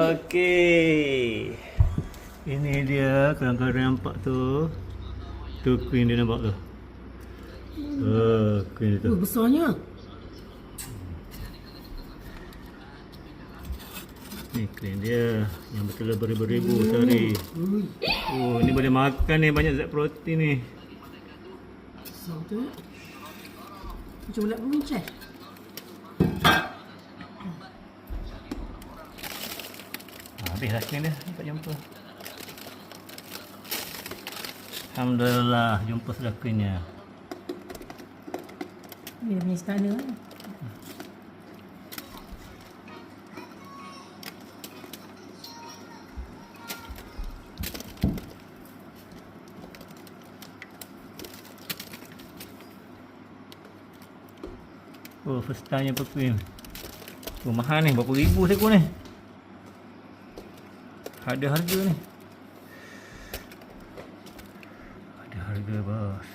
Okey. Ini dia kadang-kadang nampak tu. Tu queen dia nampak tu. Oh, queen dia tu. Oh, besarnya. Ni queen dia yang betul beribu-ribu sehari. Ui, Oh, ni boleh makan ni banyak zat protein ni. besar tu. Macam peruncai. Ha, habis lah queen dia. Nampak jumpa. Alhamdulillah jumpa sudah. Ni dia punya istana. kan? Oh, first time jumpa queen. Oh, mahal ni. Berapa ribu seekor ni? Ada harga ni. Ada harga bos.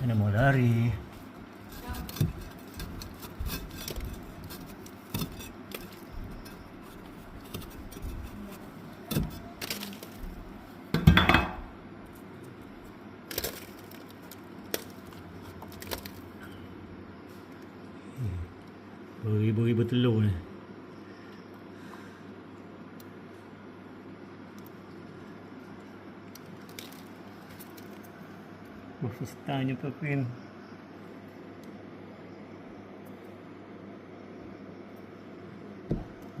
Mana mau lari? Beribu-ribu telur ni. First time jumpa queen.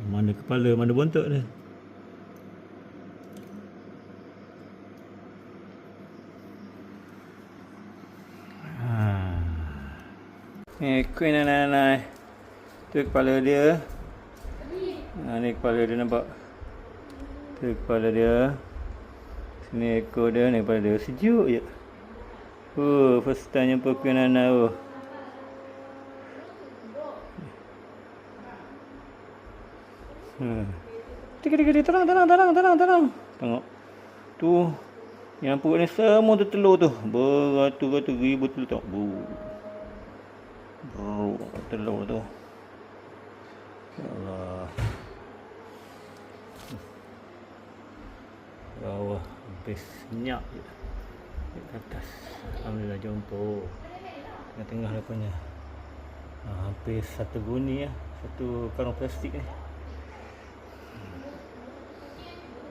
Mana kepala, mana bontot dia? Ha. Ni queen anak-anak. Tu kepala dia. Ha, ni kepala dia nampak. Tu kepala dia. Sini ekor dia, ni kepala dia. Sejuk je. Oh, first time jumpa queen anak tu. Hmm. Tiga, tiga, tiga, terang, terang, terang, terang, terang. Tengok. Tu. Yang perut ni semua tu telur tu. Beratus-ratus ribu telur tengok. Bu. Bro, telur tu. Ya Allah. Bawah habis senyap je. Dekat atas. Alhamdulillah jumpa. Tengah-tengah dia punya. Ha, hampir satu guni ya. Satu karung plastik ni.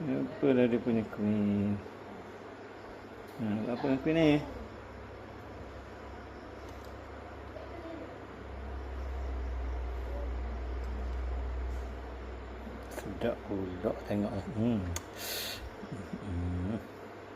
Apa dah dia punya queen. Ha, apa yang queen ni? Sedap pula tengok. Hmm.